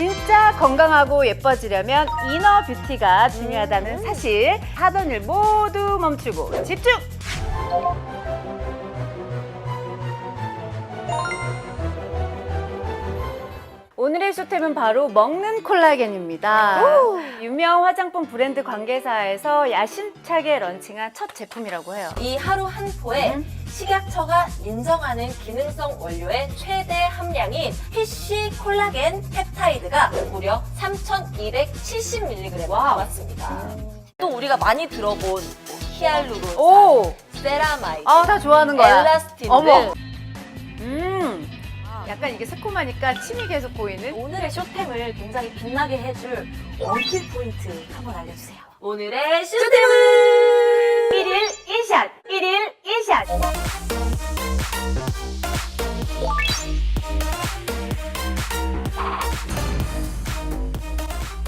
진짜 건강하고 예뻐지려면 이너 뷰티가 중요하다는 사실. 하던 일 모두 멈추고 집중! 오늘의 쇼템은 바로 먹는 콜라겐입니다. 유명 화장품 브랜드 관계사에서 야심차게 런칭한 첫 제품이라고 해요. 이 하루 한 포에 음. 식약처가 인정하는 기능성 원료의 최대 함량인 PC 콜라겐 펩타이드가 무려 3,270mg에 나왔습니다. 또 우리가 많이 들어본 뭐 히알루론산, 오! 세라마이드, 아, 다 좋아하는 거야. 엘라스틴 어머. 등 음. 약간 이게 새콤하니까 침이 계속 보이는? 오늘의 쇼템을 굉장히 빛나게 해줄 원킬 포인트 한번 알려주세요. 오늘의 쇼템은 1일